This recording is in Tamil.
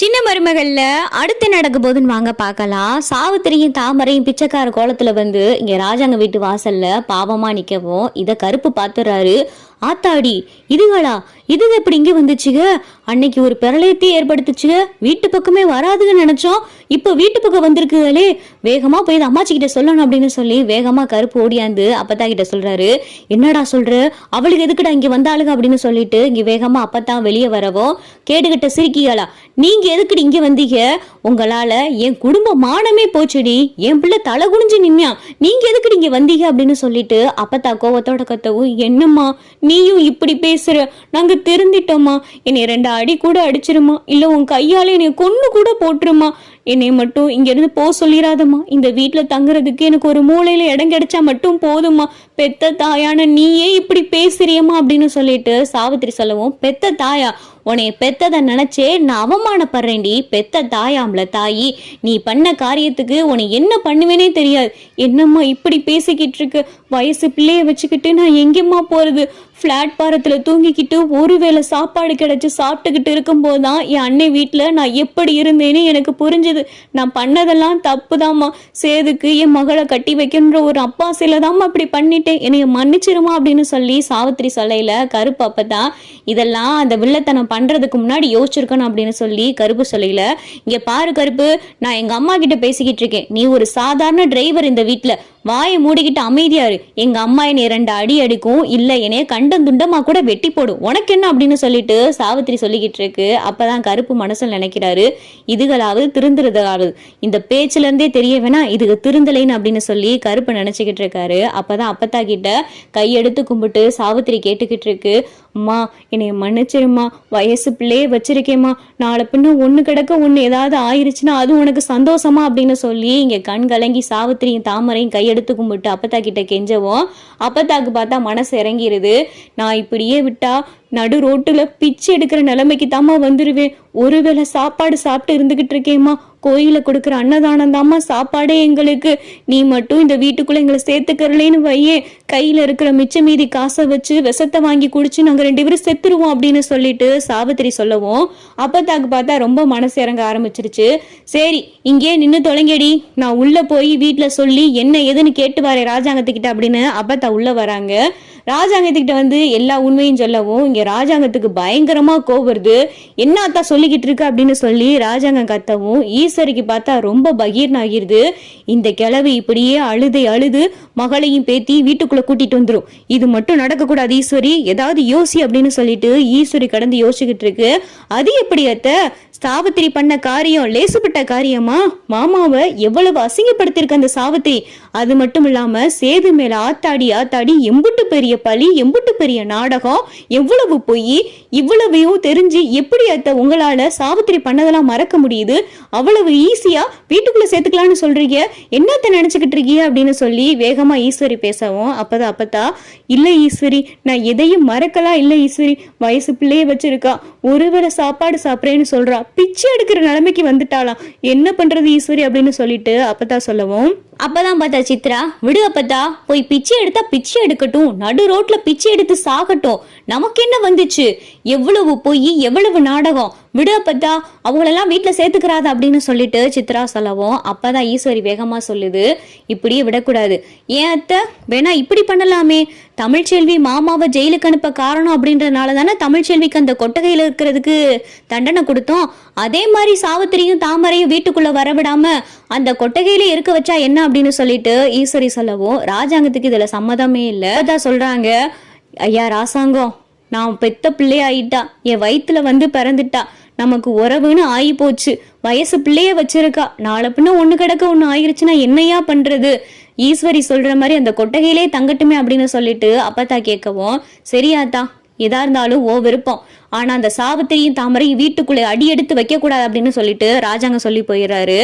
சின்ன மருமகள்ல அடுத்து நடக்க போதுன்னு வாங்க பார்க்கலாம். சாவித்திரியும் தாமரையும் பிச்சைக்கார கோலத்துல வந்து இங்க ராஜாங்க வீட்டு வாசல்ல பாவமா நிக்கவும் இத கருப்பு பாத்துறாரு. ஆத்தாடி இதுகளா இதுங்க எப்படி இங்க வந்துச்சுக அன்னைக்கு ஒரு பிரளயத்தை ஏற்படுத்துச்சுக வீட்டு பக்கமே வராதுன்னு நினைச்சோம். இப்போ வீட்டு பக்கம் வந்திருக்குகளே வேகமாக போய் இதை அம்மாச்சி கிட்ட சொல்லணும் அப்படின்னு சொல்லி வேகமாக கருப்பு ஓடியாந்து அப்பத்தா கிட்ட சொல்கிறாரு என்னடா சொல்கிற அவளுக்கு எதுக்குடா இங்கே வந்தாளுங்க அப்படின்னு சொல்லிட்டு இங்கே வேகமாக அப்பத்தான் வெளியே வரவும் கேட்டுக்கிட்ட சிரிக்கிகளா நீங்கள் எதுக்குடி இங்கே வந்தீங்க? உங்களால் என் குடும்ப மானமே போச்சுடி. என் பிள்ளை தலை குனிஞ்சு நின்னியா நீங்கள் எதுக்குடி இங்கே வந்தீங்க அப்படின்னு சொல்லிட்டு அப்பத்தா கோவத்தோட கத்தவும் என்னம்மா நீயும் இப்படி பேசுகிற நாங்கள் திருந்திட்டோமா என்னை ரெண்டு அடி கூட அடிச்சிருமா இல்லை உன் கையால் என்னை கொன்று கூட போட்டுருமா என்னை மட்டும் இங்க இருந்து சொல்லிடாதம்மா இந்த வீட்டில் தங்குறதுக்கு எனக்கு ஒரு மூலையில இடம் கிடைச்சா மட்டும் போதும்மா. பெத்த தாயான நீயே இப்படி பேசுறியம்மா அப்படின்னு சொல்லிட்டு சாவித்திரி சொல்லவும் பெத்த தாயா உன்னை பெத்ததை நினைச்சே நான் அவமானப்படுறேன்டி. பெத்த தாயாம்ல தாயி நீ பண்ண காரியத்துக்கு உன்னை என்ன பண்ணுவேனே தெரியாது. என்னம்மா இப்படி பேசிக்கிட்டு இருக்கு வயசு பிள்ளைய வச்சுக்கிட்டு நான் எங்கேம்மா போறது? ஃப்ளாட் பாரத்தில் தூங்கிக்கிட்டு ஒருவேளை சாப்பாடு கிடச்சி சாப்பிட்டுக்கிட்டு இருக்கும்போது தான் என் அன்னை வீட்டில் நான் எப்படி இருந்தேன்னு எனக்கு புரிஞ்சுது. நான் பண்ணதெல்லாம் தப்பு தாம்மா சேதுக்கு என் மகளை கட்டி வைக்கணுன்ற ஒரு அப்பா சில தாம்மா அப்படி பண்ணிட்டேன். என்னைய மன்னிச்சிருமா அப்படின்னு சொல்லி சாவித்திரி சொல்லையில் கருப்பு அப்பதான் இதெல்லாம் அந்த வில்லத்தனம் பண்றதுக்கு முன்னாடி யோசிச்சிருக்கணும் அப்படின்னு சொல்லி கருப்பு சொல்லையில இங்க பாரு கருப்பு நான் எங்க அம்மா கிட்ட பேசிக்கிட்டு இருக்கேன். நீ ஒரு சாதாரண டிரைவர் இந்த வீட்டுல வாயை மூடிக்கிட்டு அமைதியா இரு. எங்க அம்மா என்னை ரெண்டு அடி அடிக்கும் இல்ல என்னைய கண்டம் துண்டமா கூட வெட்டி போடும் உனக்கு என்ன அப்படின்னு சொல்லிட்டு சாவித்திரி சொல்லிக்கிட்டு இருக்கு. அப்பதான் கருப்பு மனசுல நினைக்கிறாரு. இதுகளாவது திருந்துறதாவது இந்த பேச்சுல இருந்தே தெரிய வேணா இதுக்கு திருந்தலைன்னு அப்படின்னு சொல்லி கருப்பு நினைச்சுக்கிட்டு இருக்காரு. அப்பதான் அப்பத்தா கிட்ட கையெடுத்து கும்பிட்டு சாவித்திரி கேட்டுக்கிட்டு இருக்கு. அம்மா என்னைய மன்னிச்சிருமா வயசு பிள்ளையே வச்சிருக்கேம்மா. நாளை பின்ன ஒண்ணு கிடக்க ஒண்ணு ஏதாவது ஆயிருச்சுன்னா அது உனக்கு சந்தோஷமா? அப்படின்னு சொல்லி இங்க கண் கலங்கி சாவித்திரியும் தாமரையும் கையெடுத்து கும்பிட்டு அப்பத்தா கிட்ட கெஞ்சவும். அப்பத்தாக்கு பார்த்தா மனசு இறங்கிருது. நான் இப்படியே விட்டா நடு ரோட்டுல பிச்சு எடுக்கிற நிலைமைக்கு தாம்மா வந்துருவேன். ஒருவேளை சாப்பாடு சாப்பிட்டு இருந்துகிட்டு இருக்கேம்மா. கோயில கொடுக்குற அன்னதானம் தாம்மா சாப்பாடே எங்களுக்கு. நீ மட்டும் இந்த வீட்டுக்குள்ள எங்களை சேர்த்துக்கறலேன்னு வையே. கையில இருக்கிற மிச்ச மீதி காசை வச்சு விஷத்தை வாங்கி குடிச்சு நாங்க ரெண்டு பேரும் செத்துருவோம் அப்படின்னு சொல்லிட்டு சாவித்திரி சொல்லவும். அப்பத்தாக்கு பார்த்தா ரொம்ப மனசு இறங்க ஆரம்பிச்சிருச்சு. சரி இங்கே நின்று தொலைங்கடி. நான் உள்ள போய் வீட்டுல சொல்லி என்ன ஏதுன்னு கேட்டு வரேன் ராஜாங்கத்துக்கிட்ட அப்படின்னு அப்பத்தா உள்ள வராங்க. ராஜாங்கத்துக்கிட்ட வந்து எல்லா உண்மையும் சொல்லவும் இங்க ராஜாங்கத்துக்கு பயங்கரமா கோவம் வருது. என்ன அத்தா சொல்லிக்கிட்டு இருக்கு அப்படின்னு சொல்லி ராஜாங்கம் கத்தவும் ஈஸ்வரிக்கு பார்த்தா ரொம்ப பகீர்னாகிருது. இந்த கிழவி இப்படியே அழுதை அழுது மகளையும் பேத்தி வீட்டுக்குள்ள கூட்டிட்டு வந்துரும். இது மட்டும் நடக்கக்கூடாது ஈஸ்வரி ஏதாவது யோசி அப்படின்னு சொல்லிட்டு ஈஸ்வரி கடந்து யோசிச்சுக்கிட்டு இருக்கு. அது எப்படி அத்த? சாவித்திரி பண்ண காரியம் லேசுப்பட்ட காரியமா? மாமாவை எவ்வளவு அசிங்கப்படுத்திருக்க அந்த சாவித்திரி. அது மட்டும் இல்லாம சேது மேல ஆத்தாடி ஆத்தாடி எம்புட்டு பெரிய பழி எம்புட்டு பெரிய நாடகம் எவ்வளவு பொய் இவ்வளவையும் தெரிஞ்சு எப்படி அத்த உங்களால சாவித்திரி பண்ணதெல்லாம் மறக்க முடியுது? அவ்வளவு ஈஸியா வீட்டுக்குள்ள சேர்த்துக்கலாம்னு சொல்றீங்க. என்னத்த நினைச்சுக்கிட்டு இருக்கீங்க அப்படின்னு சொல்லி வேகமா ஈஸ்வரி பேசவும். அப்பதான் அப்பத்தா இல்ல ஈஸ்வரி நான் எதையும் மறக்கலாம் இல்ல ஈஸ்வரி வயசு பிள்ளைய வச்சிருக்கா. ஒருவேளை சாப்பாடு சாப்பிட்றேன்னு சொல்றா. பிச்சை எடுக்கிற நிலைமைக்கு வந்துட்டாளாம் என்ன பண்றது ஈஸ்வரி? அப்படின்னு சொல்லிட்டு அப்பதான் சொல்லவும். அப்பதான் பார்த்தா சித்ரா விடு அப்பதா போய் பிச்சை எடுத்தா பிச்சை எடுக்கட்டும். நடு ரோட்ல பிச்சை எடுத்து சாகட்டும். நமக்கு என்ன வந்துச்சு? எவ்வளவு பொய் எவ்வளவு நாடகம்? விடு அப்பதா அவங்களெல்லாம் வீட்டில் சேர்த்துக்கிறாத அப்படின்னு சொல்லிட்டு சித்ரா சொல்லவும் அப்பதான் ஈஸ்வரி வேகமாக சொல்லுது இப்படியே விடக்கூடாது. ஏன் அத்தை? வேணா இப்படி பண்ணலாமே. தமிழ்ச்செல்வி மாமாவை ஜெயிலுக்கு அனுப்ப காரணம் அப்படின்றதுனால தானே தமிழ்ச்செல்விக்கு அந்த கொட்டகையில் இருக்கிறதுக்கு தண்டனை கொடுத்தோம். அதே மாதிரி சாவித்திரியும் தாமரையும் வீட்டுக்குள்ளே வரவிடாம அந்த கொட்டகையில இருக்க வச்சா என்ன அப்படின்னு சொல்லிட்டு ஈஸ்வரி சொல்லவும் ராஜாங்கத்துக்கு இதில் சம்மதமே இல்லை. தான் சொல்கிறாங்க ஐயா ராசாங்கம் நான் பெத்த பிள்ளையாயிட்டா. என் வயிற்றுல வந்து பிறந்துட்டா. நமக்கு உறவுன்னு ஆகி போச்சு வயசு பிள்ளைய வச்சிருக்கா. நாளை பின்ன ஒன்று கிடக்க ஒன்று ஆயிருச்சுன்னா என்னையா பண்றது? ஈஸ்வரி சொல்ற மாதிரி அந்த கொட்டகையிலே தங்கட்டுமே அப்படின்னு சொல்லிட்டு அப்பத்தா கேட்கவும் சரியாத்தா எதா இருந்தாலும் ஓ விருப்பம். ஆனா அந்த சாவித்திரியும் தாமரையும் வீட்டுக்குள்ளே அடி எடுத்து வைக்க கூடாது அப்படின்னு சொல்லிட்டு ராஜாங்க சொல்லி போயிடுறாரு.